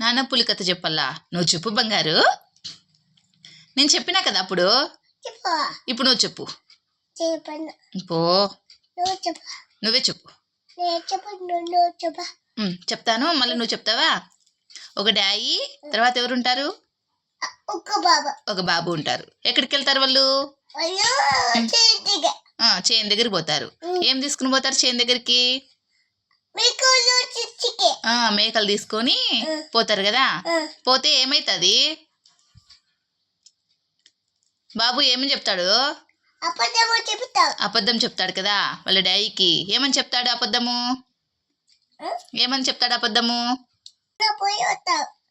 నాన్న పులి కథ చెప్పల్లా నువ్వు చెప్పు బంగారు. నేను చెప్పినా కదా అప్పుడు? ఇప్పుడు నువ్వు చెప్పు. పో. నువ్వు చెప్పు. చెప్తాను. మళ్ళీ నువ్వు చెప్తావా? ఒక డాయి తర్వాత ఎవరు ఉంటారు? బాబా. ఒక బాబు ఉంటారు. ఎక్కడికి వెళ్తారు వాళ్ళు చేను దగ్గరికి పోతారు. ఏం తీసుకుని పోతారు చేను దగ్గరికి? మేకలు తీసుకొని పోతారు కదా? పోతే ఏమైతుంది? బాబు ఏమని చెప్తాడు? అబద్ధం చెప్తాడు కదా వాళ్ళ డాడీకి. ఏమని చెప్తాడు అబద్ధము? ఏమని చెప్తాడు అబద్ధము?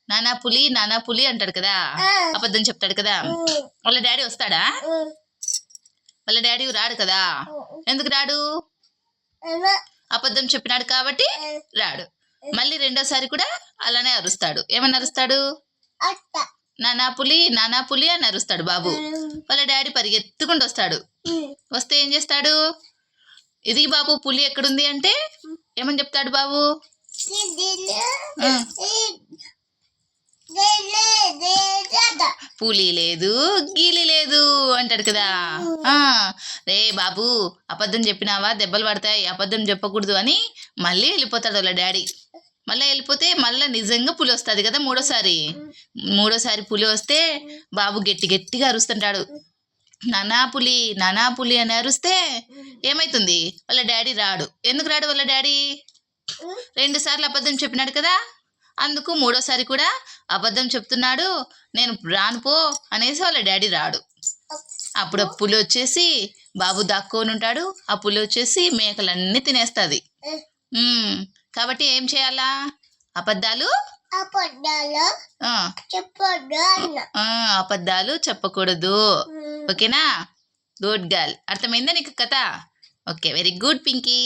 నానా పులి నానా పులి అంటాడు కదా? అబద్ధం చెప్తాడు కదా? వాళ్ళ డాడీ వస్తాడా? వాళ్ళ డాడీ రాడు కదా? ఎందుకు రాడు? అబద్ధం చెప్పినాడు కాబట్టి రాడు. మళ్ళీ రెండోసారి కూడా అలానే అరుస్తాడు. ఏమని అరుస్తాడు? నానా పులి నానా పులి అని అరుస్తాడు బాబు. వాళ్ళ డాడీ పరిగెత్తుకుంటూ వస్తాడు. వస్తే ఏం చేస్తాడు? ఇది బాబు పులి ఎక్కడుంది అంటే ఏమని చెప్తాడు బాబు? పులి లేదు గీలి లేదు. అంటాడు కదా. ఆ. రే బాబు అబద్ధం చెప్పినావా? దెబ్బలు పడతాయి అబద్ధం చెప్పకూడదు అని మళ్ళీ వెళ్ళిపోతాడు వాళ్ళ డాడీ. మళ్ళీ వెళ్ళిపోతే మళ్ళీ నిజంగా పులి వస్తుంది కదా మూడోసారి. మూడోసారి పులి వస్తే బాబు గట్టి గట్టిగా అరుస్తుంటాడు. నానా పులి నానా పులి అని అరుస్తే ఏమైతుంది? వాళ్ళ డాడీ రాడు. ఎందుకు రాడు వాళ్ళ డాడీ? రెండు సార్లు అబద్ధం చెప్పినాడు కదా. అందుకు మూడోసారి కూడా అబద్ధం చెప్తున్నాడు. నేను రాను పో అనేసి వాళ్ళ డాడీ రాడు. అప్పుడు పులి వచ్చేసి బాబు దాక్కొని ఉంటాడు. ఆ పులి వచ్చేసి మేకలన్నీ తినేస్తుంది. కాబట్టి ఏం చేయాలా? అబద్ధాలు? అబద్ధాలు? చెప్పకూడదు. ఓకేనా? Good girl. అర్థమైందా నీకు కథ? Okay very good Pinky.